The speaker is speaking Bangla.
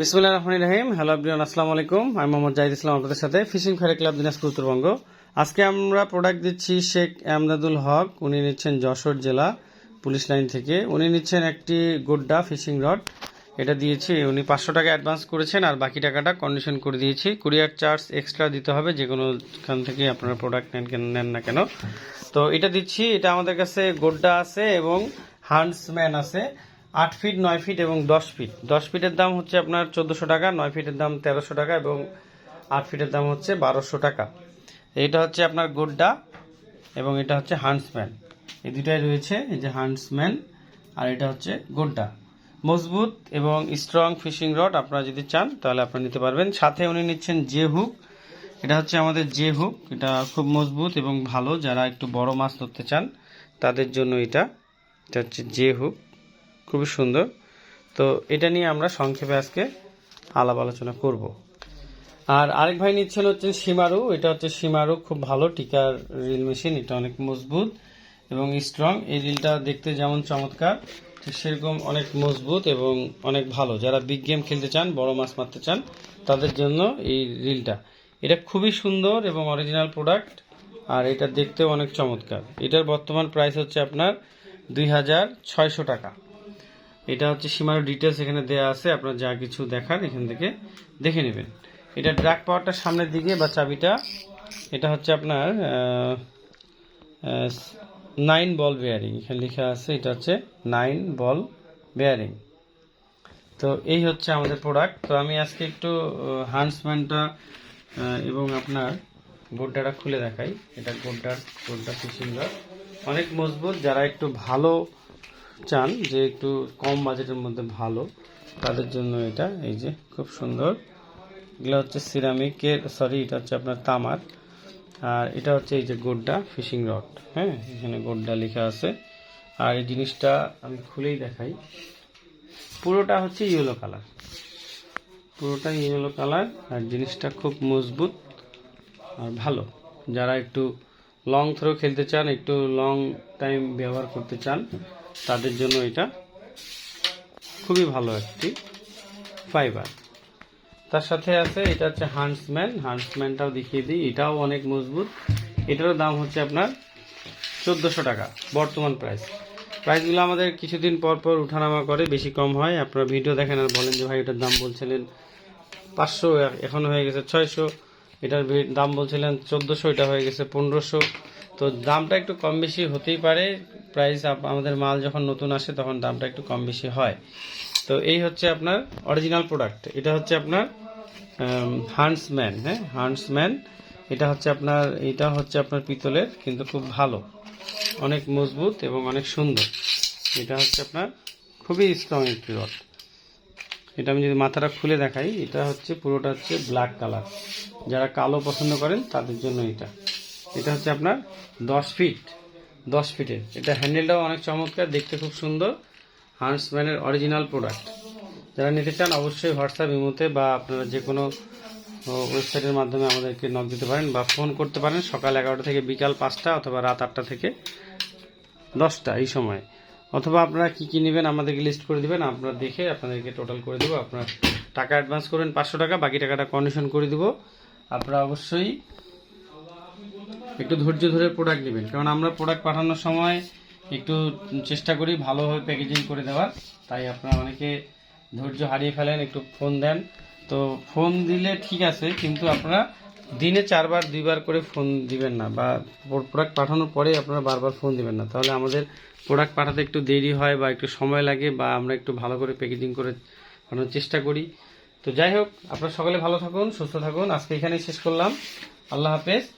বিসমুল্লাহ রহমান রহিম। হ্যালো আব্রিয়ান আসসালামু আলাইকুম। আমি মোহাম্মদ জাহিদ ইসলাম, আপনাদের সাথে fishing fair club Dinajpur, Uttarbanga. আজকে আমরা প্রোডাক্ট দিচ্ছি শেখ আমদাদুল হক। উনি নিচ্ছেন যশোর জেলা পুলিশ লাইন থেকে। উনি নিচ্ছেন একটি গোড্ডা ফিশিং রড। এটা দিয়েছি। উনি পাঁচশো টাকা অ্যাডভান্স করেছেন আর বাকি টাকাটা কন্ডিশন করে দিয়েছি। কুরিয়ার চার্জ এক্সট্রা দিতে হবে, যে কোনো খান থেকে আপনারা প্রোডাক্ট নেন কেন, নেন না কেন। তো এটা দিচ্ছি। এটা আমাদের কাছে গোড্ডা আছে এবং হান্ডসম্যান আছে। আট ফিট, নয় ফিট এবং দশ ফিট। দশ ফিটের দাম হচ্ছে আপনার চোদ্দোশো টাকা, নয় ফিটের দাম তেরোশো টাকা এবং আট ফিটের দাম হচ্ছে বারোশো টাকা। এটা হচ্ছে আপনার গোড্ডা এবং এটা হচ্ছে হান্ডসম্যান এই দুটাই রয়েছে, এই যে হান্ডসম্যান আর এটা হচ্ছে গোড্ডা। মজবুত এবং স্ট্রং ফিশিং রড আপনারা যদি চান, তাহলে আপনারা নিতে পারবেন। সাথে উনি নিচ্ছেন যে হুক। এটা হচ্ছে আমাদের যে হুক। এটা খুব মজবুত এবং ভালো। যারা একটু বড় মাছ ধরতে চান, তাদের জন্য এটা। এটা হচ্ছে যে হুক। খুবই সুন্দর। তো এটা নিয়ে আমরা সংক্ষেপে আজকে আলাপ আলোচনা করব। আর আরেক ভাই নিচ্ছেন হচ্ছেন সীমারু। এটা হচ্ছে সীমারু, খুব ভালো টিকার রিল মেশিন। এটা অনেক মজবুত এবং স্ট্রং এই রিলটা দেখতে যেমন চমৎকার, ঠিক সেরকম অনেক মজবুত এবং অনেক ভালো। যারা বিগ গেম খেলতে চান, বড় মাছ মারতে চান, তাদের জন্য এই রিলটা। এটা খুবই সুন্দর এবং অরিজিনাল প্রোডাক্ট আর এটা দেখতেও অনেক চমৎকার। এটার বর্তমান প্রাইস হচ্ছে আপনার দুই হাজার ছয়শো টাকা। এটা হচ্ছে সীমার ডিটেলস এখানে দেওয়া আছে, আপনার যা কিছু দেখার এখান থেকে দেখে নেবেন। এটা ড্রাগ পাওয়ারটা সামনের দিকে বা চাবিটা, এটা হচ্ছে আপনার নাইন বল বেয়ারিং এখানে লেখা আছে এটা হচ্ছে নাইন বল বেয়ারিং তো এই হচ্ছে আমাদের প্রোডাক্ট তো আমি আজকে একটু হান্সম্যানটা এবং আপনার গোড্ডাটা খুলে দেখাই। এটা গোড্ডার গোড্ডা ফিশিং অনেক মজবুত, যারা একটু ভালো চান যে একটু কম বাজেটের মধ্যে ভালো, তাদের জন্য এটা, এই যে খুব সুন্দর। এগুলো হচ্ছে সিরামিকের সরি এটা হচ্ছে আপনার তামার। আর এটা হচ্ছে এই যে গোড্ডা ফিশিং রড হ্যাঁ? এখানে গোড্ডা লেখা আছে। আর এই জিনিসটা আমি খুলেই দেখাই। পুরোটা হচ্ছে ইয়েলো কালার পুরোটা ইয়েলো কালার আর জিনিসটা খুব মজবুত আর ভালো। যারা একটু লং থ্রো খেলতে চান, একটু লং টাইম ব্যবহার করতে চান তাদের জন্য এটা খুবই ভালো একটি ফাইবার তার সাথে আছে, এটা হচ্ছে হান্সম্যান হান্সম্যানটাও দেখিয়ে দিই। এটাও অনেক মজবুত। এটারও দাম হচ্ছে আপনার চোদ্দোশো টাকা, বর্তমান প্রাইস প্রাইসগুলো আমাদের কিছুদিন পর পর উঠানামা করে, বেশি কম হয়। আপনারা ভিডিও দেখেন আর বলেন যে, ভাই, এটার দাম বলছিলেন পাঁচশো, এখন হয়ে গেছে ছয়শো। এটার দাম বলছিলেন চোদ্দোশো, এটা হয়ে গেছে পনেরোশো। তো দামটা একটু কম বেশি হতেই পারে। প্রাইস আমাদের মাল যখন নতুন আসে তখন দামটা একটু কম বেশি হয়। তো এই হচ্ছে আপনার অরিজিনাল প্রোডাক্ট এটা হচ্ছে আপনার হান্ডসম্যান হ্যাঁ? হান্ডসম্যান এটা হচ্ছে আপনার, এটা হচ্ছে আপনার পিতলের, কিন্তু খুব ভালো। অনেক মজবুত এবং অনেক সুন্দর। এটা হচ্ছে আপনার খুবই স্ট্রং একটি রড এটা আমি যদি মাথাটা খুলে দেখাই, এটা হচ্ছে পুরোটা হচ্ছে ব্ল্যাক কালার যারা কালো পছন্দ করেন তাদের জন্য এটা। এটা হচ্ছে আপনার দশ ফিট দশ ফিটের। এটা হ্যান্ডেলটাও অনেক চমৎকার, দেখতে খুব সুন্দর। হান্সম্যানের অরিজিনাল প্রোডাক্ট যারা নিতে চান, অবশ্যই হোয়াটসঅ্যাপ ইমোতে বা আপনারা যে কোনো ওয়েবসাইটের মাধ্যমে আমাদেরকে নক দিতে পারেন বা ফোন করতে পারেন। সকাল এগারোটা থেকে বিকাল পাঁচটা অথবা রাত আটটা থেকে দশটা এই সময়। অথবা আপনারা কি কী নেবেন আমাদেরকে লিস্ট করে দেবেন। আপনারা দেখে আপনাদেরকে টোটাল করে দেবো। আপনার টাকা অ্যাডভান্স করবেন পাঁচশো টাকা, বাকি টাকাটা কন্ডিশন করে দেবো। আপনারা অবশ্যই একটু ধৈর্য ধরে প্রোডাক্ট নেবেন। কারণ আমরা প্রোডাক্ট পাঠানোর সময় একটু চেষ্টা করি ভালোভাবে প্যাকেজিং করে দেওয়ার। তাই আপনারা অনেকে ধৈর্য হারিয়ে ফেলেন, একটু ফোন দেন। তো ফোন দিলে ঠিক আছে, কিন্তু আপনারা দিনে চারবার, দুইবার করে ফোন দিবেন না বা প্রোডাক্ট পাঠানোর পরে আপনারা বারবার ফোন দিবেন না। তাহলে আমাদের প্রোডাক্ট পাঠাতে একটু দেরি হয় বা একটু সময় লাগে বা আমরা একটু ভালো করে প্যাকেজিং করে পাঠানোর চেষ্টা করি। তো যাই হোক, আপনারা সকলে ভালো থাকুন, সুস্থ থাকুন। আজকে এখানেই শেষ করলাম। আল্লাহ হাফেজ।